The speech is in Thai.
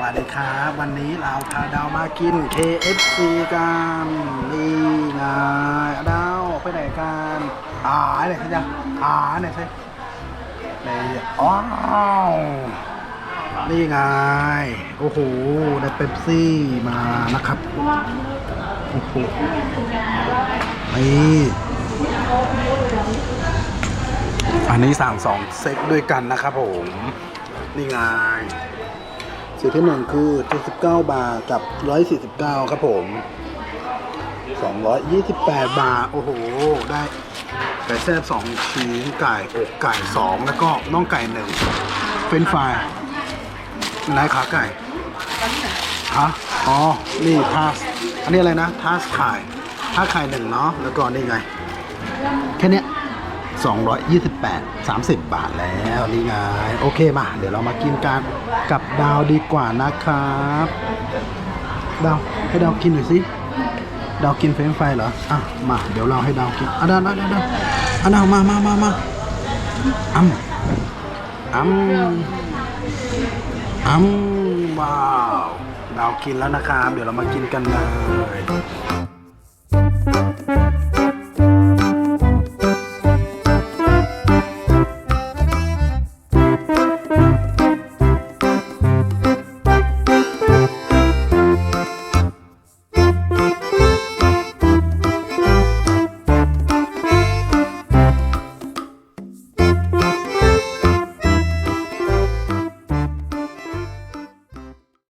วัสดีครับ วันนี้เราพาดาวมากิน KFC กันนี่ไงดาวไปไหนกันอ่าไหนใช่ยังอ่าไหนใช่นี่อ้าวนี่ไงโอ้โหได้เป๊ปซี่มานะครับโอ้โหนี่อันนี้สั่งสองเซ็ตด้วยกันนะครับผม นี่ไง สีที่หนึ่งคือ79บาทกับ 149 ครับผม 228 บาท โอ้โห ได้ไก่แซ่บ2ชิ้นไก่อกไก่ 2 แล้วก็น่องไก่หนึ่งเฟรนฟรายไหนขาไก่ฮะอ๋อ นี่ทาสอันนี้อะไรนะทาสไข่ทาสไข่หนึ่งเนาะแล้วก็นี่ไง แค่นี้ 228 30 บาทแล้วนี่ไงโอเคมา เดี๋ยวเรามากินกันกับดาวดีกว่านะครับดาวให้ดาวกินหน่อยสิดาวกินเฟรนช์ฟรายเหรออะมาเดี๋ยวเราให้ดาวกินอะดาวดาวดาวอะดาวมามามามาอ้ำอ้ำอ้ำว้าวดาวกินแล้วนะครับเดี๋ยวเรามากินกันเลย